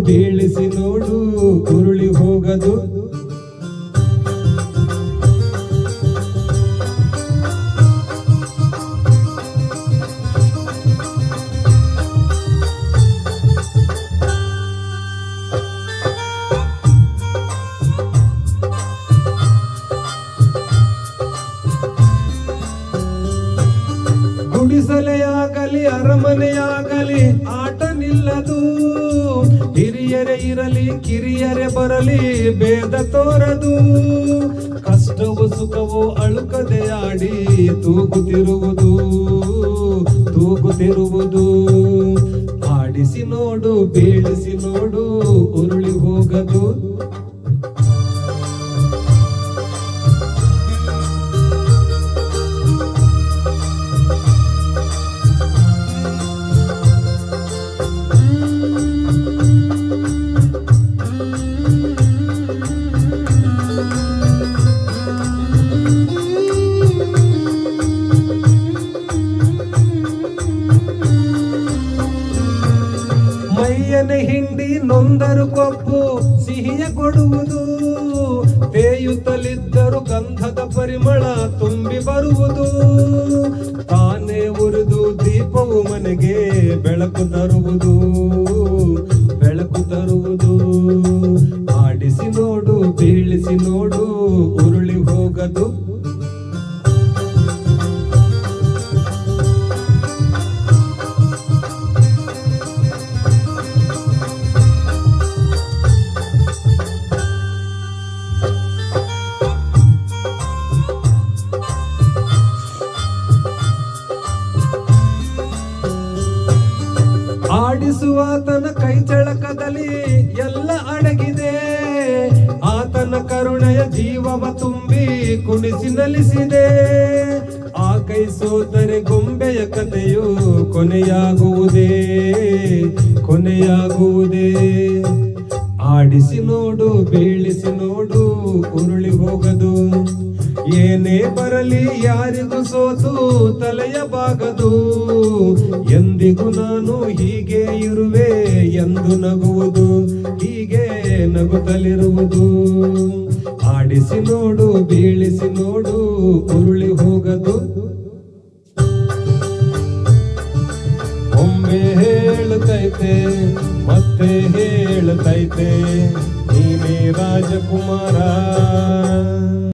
ಬೀಳಿಸಿ ನೋಡು ಕುರುಳಿ ಹೋಗದು. ಗುಡಿಸಲೆಯಾಗಲಿ ಅರಮನೆಯಾಗಲಿ ಆಟ ನಿಲ್ಲದು. ಇರಲಿ, ಕಿರಿಯರೆ ಬರಲಿ, ಭೇದ ತೋರದು. ಕಷ್ಟವೋ ಸುಖವೋ ಅಳುಕದೆ ಆಡಿ ತೂಗುತ್ತಿರುವುದು ತೂಗುತ್ತಿರುವುದು. ಆಡಿಸಿ ನೋಡು, ಬೀಳಿಸಿ ನೋಡು, ಉರುಳಿ ಹೋಗದು. ನೊಂದರು ಕೊಬ್ಬು ಸಿಹಿಯ ಕೊಡುವುದು. ತೇಯುತ್ತಲಿದ್ದರು ಗಂಧದ ಪರಿಮಳ ತುಂಬಿ ಬರುವುದು. ತಾನೇ ಉರಿದು ದೀಪವು ಮನೆಗೆ ಬೆಳಕು ತರುವುದು. ಬೆಳಕು ತರುವುದು. ಆಡಿಸಿ ನೋಡು, ಬೀಳಿಸಿ ನೋಡು, ಉರುಳಿ ಹೋಗದು. ಆಡಿಸುವಾತನ ಕೈ ಚಳಕದಲ್ಲಿ ಎಲ್ಲ ಅಡಗಿದೆ. ಆತನ ಕರುಣೆಯ ಜೀವವ ತುಂಬಿ ಕುಣಿಸಿ ನಲಿಸಿದೆ. ಆ ಕೈ ಸೋತರೆ ಗೊಂಬೆಯ ಕಥೆಯು ಕೊನೆಯಾಗುವುದೇ ಕೊನೆಯಾಗುವುದೇ. ಆಡಿಸಿ ನೋಡು, ಬೀಳಿಸಿ ನೋಡು ಏನೇ ಬರಲಿ ಯಾರಿಗೂ ಸೋತು ತಲೆಯ ಬಾಗದು. ಎಂದಿಗೂ ನಾನು ಹೀಗೆ ಇರುವೆ ಎಂದು ನಗುವುದು, ಹೀಗೆ ನಗುತ್ತಲಿರುವುದು. ಆಡಿಸಿ ನೋಡು, ಬೀಳಿಸಿ ನೋಡು, ಉರುಳಿ ಹೋಗದು. ಒಮ್ಮೆ ಹೇಳುತ್ತೈತೆ, ಮತ್ತೆ ಹೇಳುತ್ತೈತೆ, ನೀನೇ ರಾಜಕುಮಾರ.